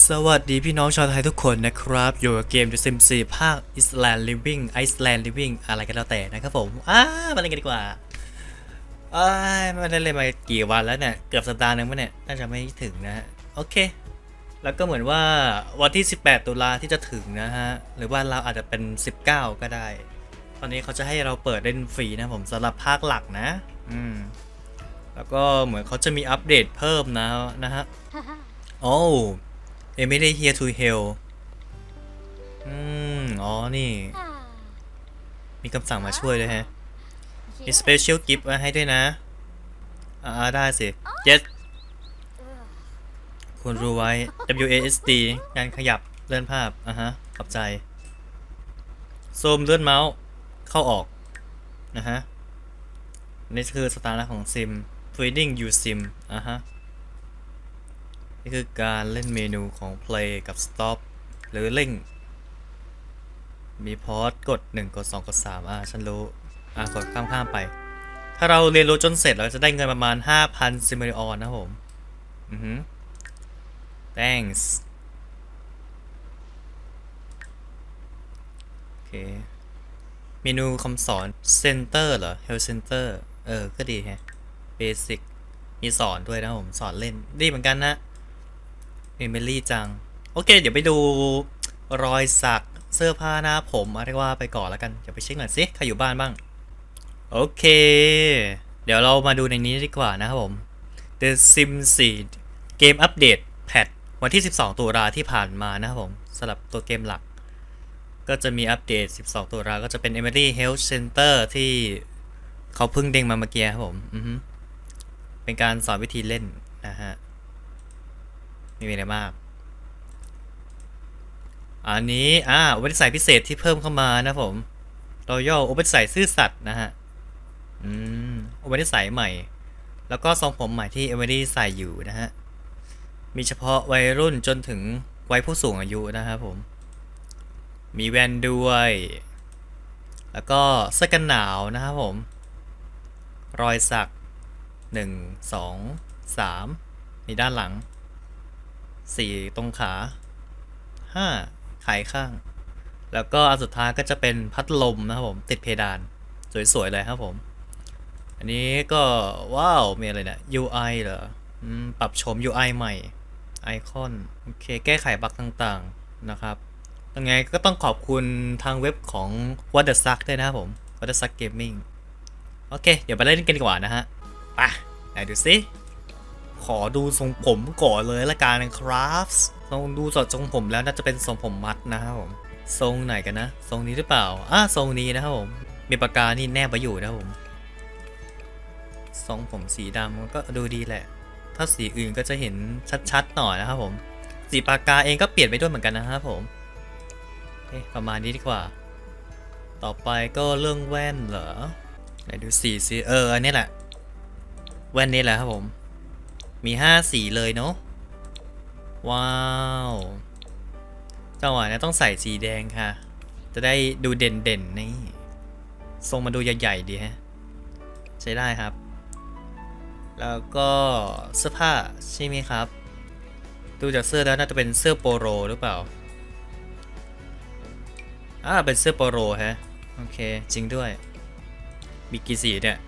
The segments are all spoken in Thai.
สวัสดีพี่น้องชาวไทยทุกคนนะครับ อยู่กับเกม The Sims 4ภาค Island Living Iceland Living อะไรก็แล้วแต่นะครับผมอ้ามาเล่นกันดีกว่าอ้ายไม่ได้เล่นมากี่วันแล้วเนี่ยเกือบสัปดาห์หนึงมั้งเนี่ยน่าจะไม่ถึงนะฮะโอเค แล้วก็เหมือนว่าวันที่ 18 ตุลาที่จะถึงนะฮะ หรือว่าเราอาจจะเป็น 19 ก็ได้ ตอนนี้เขาจะให้เราเปิดเล่นฟรีนะผมสำหรับภาคหลักนะ อืมแล้วก็เหมือนเขาจะมีอัปเดตเพิ่มนะนะฮะโอ้ เอไม่ได้ here to help อืม อ๋อ นี่ มีคำสั่งมาช่วยด้วยฮะ มี special gift มาให้ด้วยนะ อ่า ได้สิ yes ควรรู้ไว้ WASD การขยับเลื่อนภาพ อะฮะ ขอบใจซูมเลื่อนเมาส์ เข้าออก นะฮะ นี่คือสตาร์ทของซิม Feeding you sim อะฮะ นี่คือการเล่นเมนูของ play กับ stop หรือเร่ง มีพอสกด 1 กด 2 กด 3 อ่าฉันรู้ อ่ากดข้ามข้ามๆไป ถ้าเราเรียนรู้จนเสร็จเราจะได้เงินประมาณ 5,000ซิม i ริออนนะผม อือฮึ thanks โอเค เมนูคำสอน center เหรอ health center เออ ก็ดีแฮะ basic มีสอนด้วยนะผม สอนเล่น ดีเหมือนกันนะ เมมโมรี่จัง โอเค เดี๋ยวไปดูรอยสักเสื้อผ้าหน้าผมอะไรว่าไปก่อนแล้วกันเดี๋ยวไปเช็คหน่อยสิใครอยู่บ้านบ้าง โอเค เดี๋ยวเรามาดูในนี้ดีกว่านะครับผม The Sims 4เกมอัปเดตแพทวันที่ 12 ตุลาที่ผ่านมานะครับผมสำหรับตัวเกมหลัก ก็จะมีอัปเดต 12 ตุลาก็จะเป็น Emily Health Center ที่เขาเพิ่งเด้งมาเมื่อกี้ครับผมเป็นการสอนวิธีเล่นนะฮะ ไม่มีอะไรมาก อันนี้ อ่าอุปนิสัยพิเศษที่เพิ่มเข้ามานะผม Royal อุปนิสัยซื่อสัตย์นะฮะ อืม อุปนิสัยใหม่ แล้วก็ทรงผมใหม่ที่เอมิลี่ใส่อยู่นะฮะ มีเฉพาะวัยรุ่นจนถึงวัยผู้สูงอายุนะครับผม มีแว่นด้วย แล้วก็เสื้อกันหนาวนะครับผม รอยสักหนึ่งสองสามมีด้านหลัง สี่ตรงขาห้าขายข้าง แล้วก็อันสุดท้ายก็จะเป็นพัดลมนะครับผมติดเพดาน สวยๆเลยครับผม อันนี้ก็ว้าว มีอะไรเนี่ย UI เหรออืมปรับโฉม UI ใหม่ไอคอนโอเคแก้ไขบั๊กต่างๆนะครับยังไงก็ต้องขอบคุณทางเว็บของ What the Suck ด้วยนะครับผม What the Suck Gaming โอเค เดี๋ยวไปเล่นกันดีกว่านะฮะไปไหนดูสิ ขอดูทรงผมก่อนเลยละกันครับทรงดูสดทรงผมแล้วน่าจะเป็นทรงผมมัดนะครับผมทรงไหนกันนะทรงนี้หรือเปล่าอ่าทรงนี้นะครับผมมีปากกานี่แนบไปอยู่นะครับผมทรงผมสีดำมันก็ดูดีแหละ ถ้าสีอื่นก็จะเห็นชัดๆหน่อยนะครับผม สีปากกาเองก็เปลี่ยนไปด้วยเหมือนกันนะครับผมเอ๊ะประมาณนี้ดีกว่า ต่อไปก็เรื่องแว่นเหรอไหนดูสีสิเอออันนี้แหละ แว่นนี้แหละครับผม มีห้าสีเลยเนาะว้าวจังหวะนี้ต้องใส่สีแดงค่ะ จะได้ดูเด่นๆนี่ทรงมาดูใหญ่ๆดีฮะใช้ได้ครับ แล้วก็เสื้อผ้าใช่ไหมครับ ดูจากเสื้อแล้วน่าจะเป็นเสื้อโปโลหรือเปล่าอ่าเป็นเสื้อโปโลฮะโอเคจริงด้วยมีกี่สีเนี่ย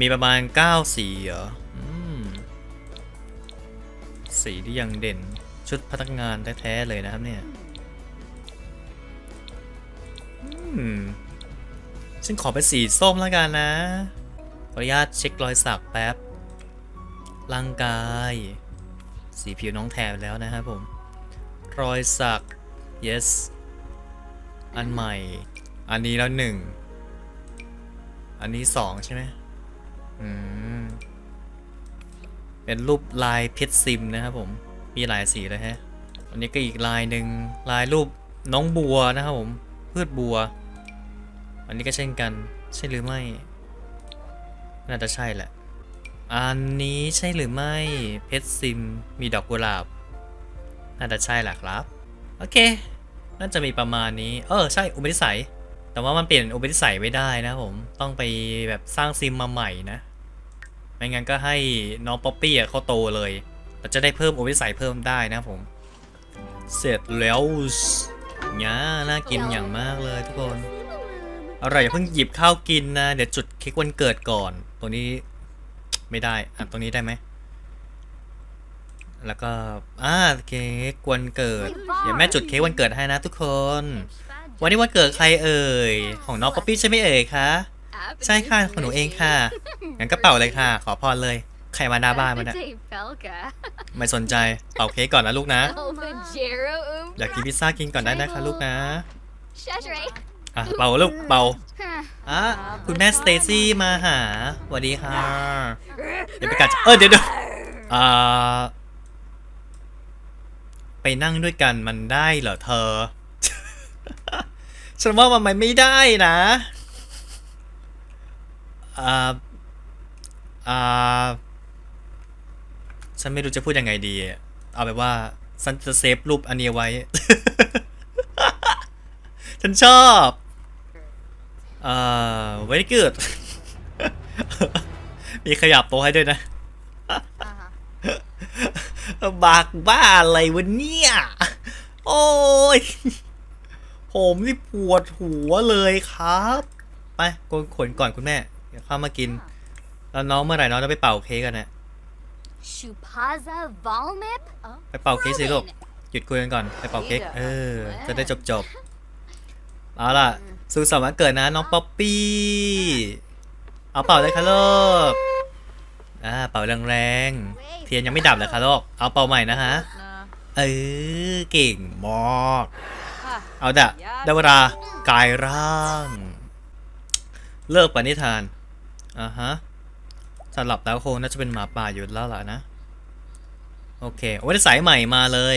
มีประมาณ 9 สีเหรอ สีที่ยังเด่นชุดพนักงานแท้ๆเลยนะครับเนี่ยฉันขอเป็นสีส้มแล้วกันนะ ขออนุญาตเช็ครอยสักแป๊บ ร่างกาย สีผิวน้องแทนแล้วนะครับผม รอยสัก yes อันใหม่ อันนี้แล้วหนึ่ง อันนี้สองใช่ไหมอืม เป็นรูปลายเพชรซิมนะครับผม มีหลายสีเลยฮะ อันนี้ก็อีกลายหนึ่งลายรูปน้องบัวนะครับผม พืชบัว อันนี้ก็เช่นกัน ใช่หรือไม่ น่าจะใช่แหละ อันนี้ใช่หรือไม่ เพชรซิม มีดอกกุหลาบ น่าจะใช่แหละครับ โอเค น่าจะมีประมาณนี้ เออ ใช่ อุปนิสัย แต่ว่ามันเปลี่ยนอุปนิสัยไม่ได้นะผม ต้องไปแบบสร้างซิมมาใหม่นะ ไม่งั้นก็ให้น้องป๊อปปี้อะเขาโตเลย เราจะได้เพิ่มอุปนิสัยเพิ่มได้นะผม เสร็จแล้วง่าน่ากินอย่างมากเลยทุกคนอร่อยอย่าเพิ่งหยิบข้าวกินนะ เดี๋ยวจุดเค้กวันเกิดก่อน ตัวนี้ไม่ได้ อะตรงนี้ได้ไหม แล้วก็อ่าเค้กวันเกิด เดี๋ยวแม่จุดเค้กวันเกิดให้นะทุกคน วันนี้วันเกิดใครเอ่ย ของน้องป๊อปปี้ใช่ไหมเอ่ยคะ ใช่ค่ะของหนูเองค่ะ งั้นก็เป่าเลยค่ะ ขอพรเลย ใครมาหน้าบ้านมันอะไม่สนใจ เป่าเค้กก่อนนะลูกนะ อยากกินพิซซ่ากินก่อนได้นะคะลูกนะอะเป่าลูกเป่าอะคุณแม่สเตซี่มาหาสวัสดีค่ะ เดี๋ยวไปกัดเออเดี๋ยวเดี๋ยวอ่าไปนั่งด้วยกันมันได้เหรอเธอ ฉันว่ามันไม่ได้นะ อ่าอ่าฉันไม่รู้จะพูดยังไงดี เอาแบบว่าฉันจะเซฟรูปอันนี้ไว้ ฉันชอบเอ่อ very good มีขยับโต๊ะให้ด้วยนะ บากบ้าอะไรวะเนี่ย โอ้ย ผมนี่ปวดหัวเลยครับ ไปโกนขนก่อนคุณแม่ เดี๋ยวเข้ามากิน แล้วน้องเมื่อไหร่น้องจะไปเป่าเค้กกันนะ Shupaza Valmip? ไปเป่าเค้กสิลูกหยุดคุยกันก่อนไปเป่าเค้กเออ จะได้จบจบๆเอาล่ะสุขสันต์วันเกิดนะน้องป๊อปปี้เอาเป่าเลยค่ะลูกอ่าเป่าแรงๆเทียนยังไม่ดับเลยค่ะลูกเอาเป่าใหม่นะฮะเออเก่งมากเอาดะได้เวลากายร่าง เลิกปณิธาน อ่าฮะสลับแล้วคงน่าจะเป็นหมาป่าอยู่แล้วล่ะนะ โอเคโอ้ยสายใหม่มาเลย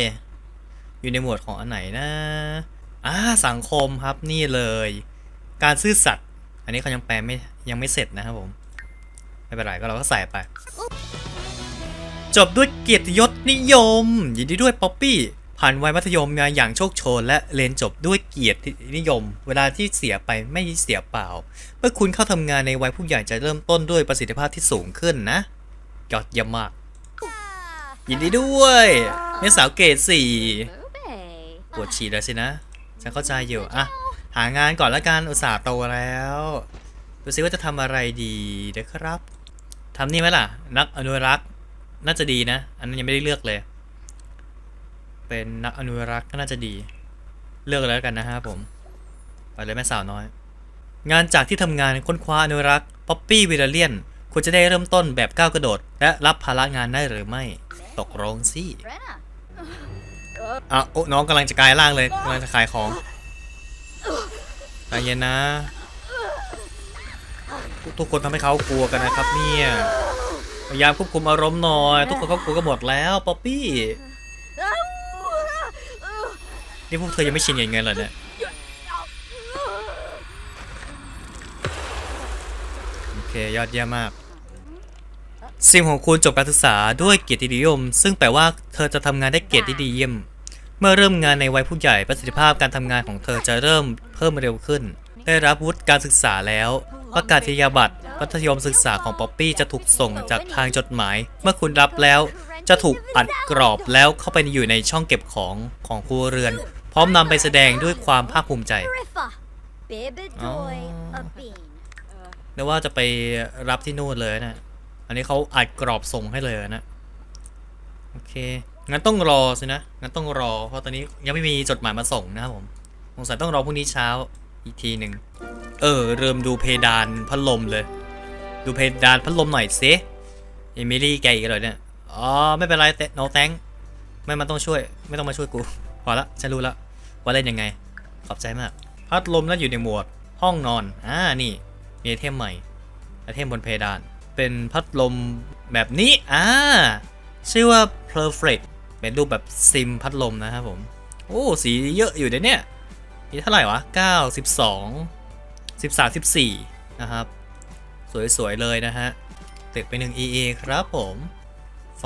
อยู่ในหมวดของอันไหนนะอ่าสังคมครับนี่เลย การซื่อสัตย์อันนี้เขายังแปลไม่ยังไม่เสร็จนะครับผม ไม่เป็นไรก็เราก็ใส่ไป จบด้วยเกียรติยศนิยม ยินดีด้วยป๊อปปี้ ผ่านวัยมัธยมมาอย่างโชคโชนและเรียนจบด้วยเกียรตินิยม เวลาที่เสียไปไม่เสียเปล่า เมื่อคุณเข้าทำงานในวัยผู้ใหญ่จะเริ่มต้นด้วยประสิทธิภาพที่สูงขึ้นนะยอดเยี่ยมมาก ยินดีด้วยเนสาวเกรดสี่ปวดฉี่แล้วสินะ ฉันเข้าใจอยู่อะหางานก่อนละกันอุตส่าห์โตแล้วดูซิว่าจะทำอะไรดีนะครับทำนี่ไหมล่ะ นักอนุรักษ์น่าจะดีนะ อันนั้นยังไม่ได้เลือกเลย เป็นนักอนุรักษ์ก็น่าจะดี เลือกเลยแล้วกันนะฮะผมไปเลยแม่สาวน้อย งานจากที่ทำงานค้นคว้าอนุรักษ์ป๊อปปี้วิลเลียนคุณจะได้เริ่มต้นแบบก้าวกระโดด และรับภาระงานได้หรือไม่ ตกลงสิ Brenna. อะโอ้น้องกำลังจะกลายร่างเลยกำลังจะขายของใจเย็นนะทุกทุกคนทำให้เขากลัวกันนะครับเนี่ยพยายามควบคุมอารมณ์หน่อย ทุกคนเขากลัวกันหมดแล้วป๊อปปี้ นี่พวกเธอยังไม่ชินอย่างไงเหรอเนี่ยโอเคยอดเยี่ยมมากซิมของคุณจบการศึกษาด้วยเกียรตินิยม ซึ่งแปลว่าเธอจะทำงานได้เกียรติดีเยี่ยม เมื่อเริ่มงานในวัยผู้ใหญ่ประสิทธิภาพการทำงานของเธอจะเริ่มเพิ่มเร็วขึ้น ได้รับวุฒิการศึกษาแล้ว ประกาศนียบัตรมัธยมศึกษาของป๊อปปี้จะถูกส่งจากทางจดหมาย เมื่อคุณรับแล้วจะถูกอัดกรอบแล้วเข้าไปอยู่ในช่องเก็บของของครัวเรือน พร้อมนำไปแสดงด้วยความภาคภูมิใจ Griffa. Bibidoy Oh. a bean. นึกว่าจะไปรับที่นู่นเลยนะ อันนี้เขาอัดกรอบส่งให้เลยนะ โอเค งั้นต้องรอสินะ งั้นต้องรอ เพราะตอนนี้ยังไม่มีจดหมายมาส่งนะครับผม สงสัยต้องรอพรุ่งนี้เช้าอีกทีหนึ่ง เออ เริ่มดูเพดานพัดลมเลย ดูเพดานพัดลมหน่อยสิเอมิลี่แกอีกเลยเนี่ย อ๋อ ไม่เป็นไรแต่ no thank ไม่มันต้องช่วย ไม่ต้องมาช่วยกู พอละฉันรู้ละว่าเล่นยังไง ขอบใจมาก พัดลมนั้นอยู่ในหมวด ห้องนอน อ่า นี่ มีไอเทมใหม่ไอเทมบนเพดาน เป็นพัดลมแบบนี้ อ่า ชื่อว่า perfect เป็นรูปแบบซิมพัดลมนะครับผม โอ้ สีเยอะอยู่เดี๋ยวเนี่ยนี่เท่าไหร่วะ 9 12 13 14 นะครับ สวยๆ เลยนะฮะติดไปหนึ่ง EA ครับผม ไฟ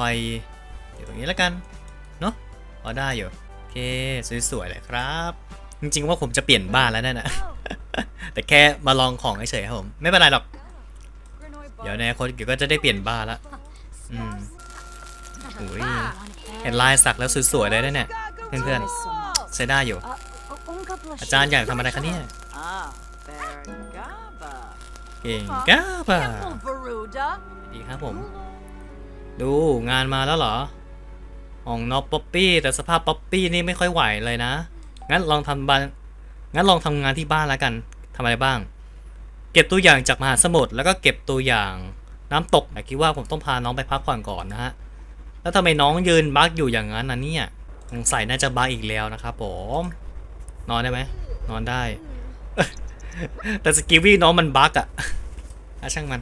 เดี๋ยวตรงนี้แล้วกัน เนาะพอได้อยู่ เคสวยๆเลยครับ จริงๆว่าผมจะเปลี่ยนบ้านแล้วนั่นนะแต่แค่มาลองของเฉยๆครับผมไม่เป็นไรหรอก เดี๋ยวในอนาคนเดี๋ยวก็จะได้เปลี่ยนบ้านละอืมโอ้ยเห็นลายสักแล้วสวยๆเลยนะเนี่ยเพื่อนๆใช้ได้อยู่ อาจารย์อยากทำอะไรคะเนี่ยเก่งก้าป่ะดีครับผม ดูงานมาแล้วเหรอ ของนอปป๊อปปี้แต่สภาพป๊อปปี้นี่ไม่ค่อยไหวเลยนะ งั้นลองทำบ้านงั้นลองทำงานที่บ้านแล้วกันทำอะไรบ้าง เก็บตัวอย่างจากมหาสมุทรแล้วก็เก็บตัวอย่างน้ำตกแต่คิดว่าผมต้องพาน้องไปพักผ่อนก่อนนะฮะแล้วทำไมน้องยืนบักอยู่อย่างนั้นนะเนี่ยสงสัยน่าจะบักอีกแล้วนะครับผมนอนได้ไหมนอนได้ แต่สกิลวี่น้องมันบักอะอะช่างมัน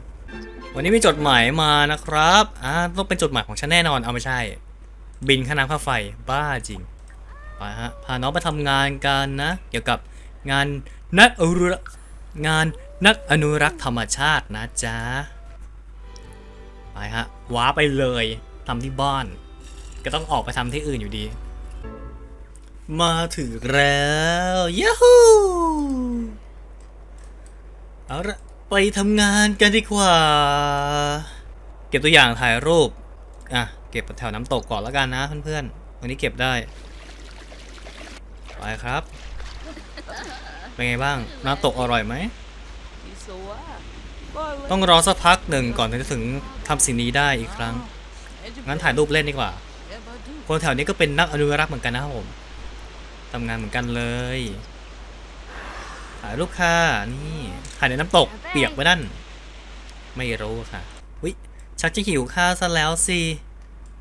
วันนี้มีจดหมายมานะครับอ่าต้องเป็นจดหมายของฉันแน่นอนเอาไม่ใช่ บินค่าน้ำค่าไฟบ้าจริงไปฮะพาน้องไปทำงานกันนะ เกี่ยวกับงานนักอนุรักษ์งานนักอนุรักษ์ธรรมชาตินะจ๊ะไปฮะว้าไปเลยทำที่บ้าน ก็ต้องออกไปทำที่อื่นอยู่ดี มาถึงแล้วยูฮูเอาละไปทำงานกันดีกว่า เก็บตัวอย่างถ่ายรูปอะ เก็บแถวน้ำตกก่อนแล้วกันนะเพื่อนๆวันนี้เก็บได้ ไปครับ เป็นไงบ้าง น้ำตกอร่อยไหม ต้องรอสักพักหนึ่งก่อนถึงจะถึงทำสิ่งนี้ได้อีกครั้ง งั้นถ่ายรูปเล่นดีกว่า คนแถวนี้ก็เป็นนักอนุรักษ์เหมือนกันนะครับผมทำงานเหมือนกันเลย ถ่ายรูปค่ะนี่ถ่ายในน้ำตกเปียกไปนั่น ไม่รู้ค่ะวิชักจะหิวข้าวซะแล้วสิ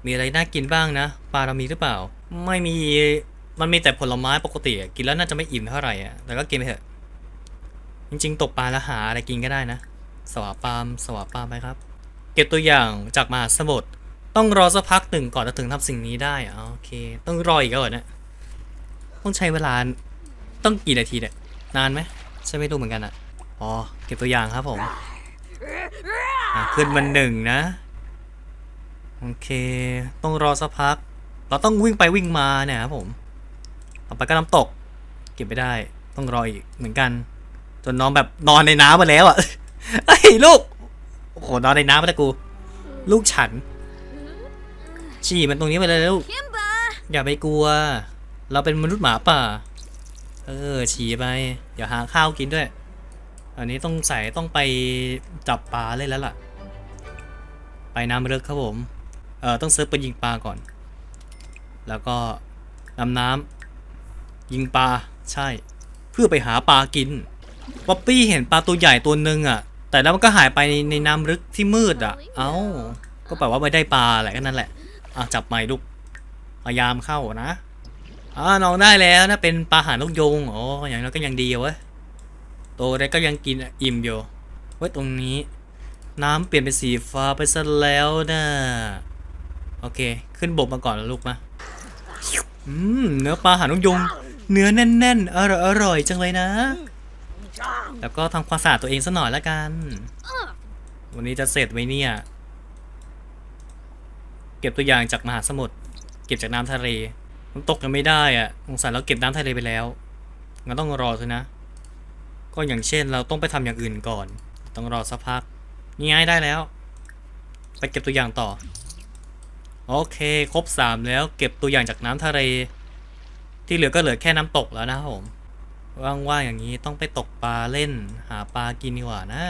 มีอะไรน่ากินบ้างนะ ปลาเรามีหรือเปล่า ไม่มี มันมีแต่ผลไม้ปกติกินแล้วน่าจะไม่อิ่มเท่าไหร่อะแต่ก็กินไปเถอะ จริง ๆ ตกปลาแล้วหาอะไรกินก็ได้นะ สวาปามสวาปามไปครับ เก็บตัวอย่างจากมหาสมุทร ต้องรอสักพักหนึ่งก่อนจะถึงทำสิ่งนี้ได้อะโอเค ต้องรออีกแล้วเหรอเนี่ยต้องใช้เวลา ต้องกี่นาทีเนี่ย นานไหมฉันไม่รู้เหมือนกันอะ อ๋อ เก็บตัวอย่างครับผมขึ้นมันหนึ่งนะ โอเค ต้องรอสักพัก เราต้องวิ่งไปวิ่งมาเนี่ยครับผม ต่อไปก็น้ำตก เก็บไม่ได้ ต้องรออีกเหมือนกัน จนน้องแบบนอนในน้ำมาแล้วอะไอ้ยลูก โอ้โห นอนในน้ำไปแล้วกู ลูกฉัน ฉี่มันตรงนี้ไปเลยลูก Kimba. อย่าไปกลัว เราเป็นมนุษย์หมาป่า เออ ฉี่ไป เดี๋ยวหาข้าวกินด้วย อันนี้ต้องใส่ต้องไปจับปลาเล่นแล้วล่ะ ไปน้ำลึกครับผม เออต้องเซื้อปืนยิงปลาก่อน แล้วก็ดำน้ำยิงปลาใช่ เพื่อไปหาปลากินป๊อปปี้เห็นปลาตัวใหญ่ตัวหนึ่งอะ แต่แล้วมันก็หายไปในในน้ำลึกที่มืดอะ เอ้า ก็แปลว่าไม่ได้ปลาแหละก็นั่นแหละ อะจับใหม่ลูกพยายามเข้านะอ่าน้องได้แล้วนะเป็นปลาหางนกยงอ๋ออย่างนั้นก็ยังดีเว้ยโตได้ก็ยังกินอิ่มอยู่เว้ยตรงนี้ น้ำเปลี่ยนเป็นสีฟ้าไปซะแล้วนะ โอเค ขึ้นบกมาก่อนแล้วลูกมาอืมเนื้อปลาหางนกยงเนื้อแน่นๆอร่อยอร่อยจังเลยนะ แล้วก็ทำความสะอาดตัวเองสักหน่อยละกัน วันนี้จะเสร็จไหมเนี่ย เก็บตัวอย่างจากมหาสมุทร เก็บจากน้ำทะเล มันตกกันไม่ได้อะสงสัยเราเก็บน้ำทะเลไปแล้วงั้นต้องรอสินะ ก็อย่างเช่นเราต้องไปทำอย่างอื่นก่อน ต้องรอสักพักนี่ไงได้แล้ว ไปเก็บตัวอย่างต่อ โอเค ครบสามแล้วเก็บตัวอย่างจากน้ำทะเล ที่เหลือก็เหลือแค่น้ำตกแล้วนะครับผมว่างๆอย่างนี้ต้องไปตกปลาเล่น หาปลากินดีกว่านะ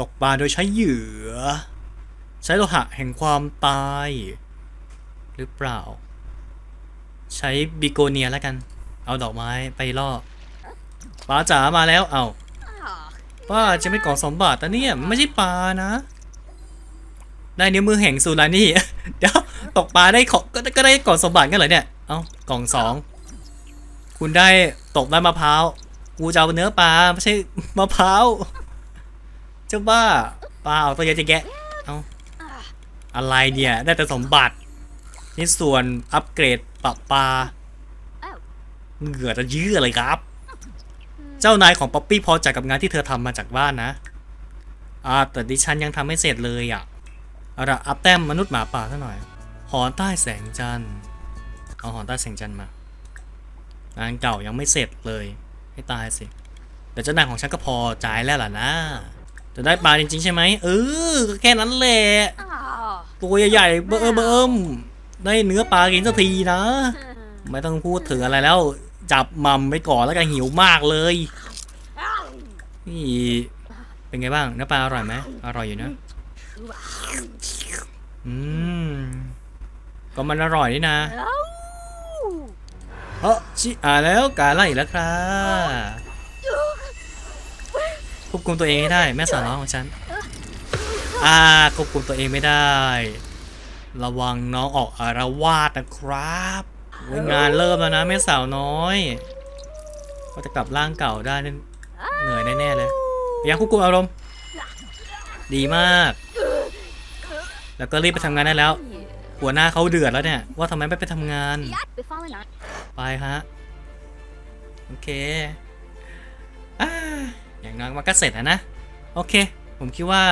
ตกปลาโดยใช้เหยื่อ ใช้โลหะแห่งความตาย หรือเปล่า ใช้บิโกเนียแล้วกัน เอาดอกไม้ไปล่อปลาจ๋ามาแล้วเอา Ah, ป้าจะไม่กล่องสมบัตินะเนี่ยมันไม่ใช่ปลานะ ได้นิ้วมือแห่งซูรานี่ เดี๋ยวตกปลาได้ของก็ได้กล่องสมบัติกันเหรอเนี่ย เอากล่องสองคุณได้ตกได้มะพร้าว กูจะเอาเนื้อปลาไม่ใช่มะพร้าวเจ้าบ้าปลาเอาตัวเยอะจะแกะ เอาอะไรเนี่ย ได้แต่สมบัตินี่ส่วนอัปเกรดปรับปลาเหงื่อจะยื้อเลยครับ เจ้านายของป๊อปปี้พอใจกับงานที่เธอทำมาจากบ้านนะอ่าแต่ดิฉันยังทำไม่เสร็จเลยอะ เอาละอัพแต้มมนุษย์หมาป่าซะหน่อย หอนใต้แสงจันทร์ เอาหอนใต้แสงจันทร์มา งานเก่ายังไม่เสร็จเลย ให้ตายสิ แต่เจ้านายของฉันก็พอใจแล้วล่ะนะ จะได้ปลาจริง ๆ ใช่ไหม เออ ก็แค่นั้นแหละ ตัวใหญ่ๆ เบิ่มเบิ่มได้เนื้อปลากินสักทีนะ ไม่ต้องพูดถึงอะไรแล้ว จับมัมไปก่อนแล้วกันหิวมากเลย นี่ เป็นไงบ้างเนื้อปลาอร่อยไหมอร่อยอยู่นะ อืม ก็มันอร่อยนี่นะเออชิอ่าแล้วกาไล่แล้วครับควบคุมตัวเองให้ได้ แม่สาวน้อยของฉัน อ่าควบคุมตัวเองไม่ได้ ระวังน้องออกอารวาสนะครับโอ้ยงานเริ่มแล้วนะแม่สาวน้อยก็จะกลับร่างเก่าได้นี่เหนื่อยแน่ๆเลยพยายามควบคุมอารมณ์ ดีมาก แล้วก็รีบไปทำงานได้แล้ว หัวหน้าเขาเดือดแล้วเนี่ย ว่าทำไมไม่ไปทำงาน ไปฮะ โอเคอ่าอย่างน้อยมันก็เสร็จนะ โอเค ผมคิดว่า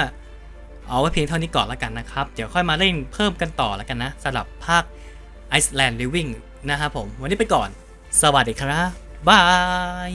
เอาไว้เพียงเท่านี้ก่อนแล้วกันนะครับ เดี๋ยวค่อยมาเล่นเพิ่มกันต่อแล้วกันนะสำหรับภาค Iceland Living นะครับผม วันนี้ไปก่อน สวัสดีครับ บาย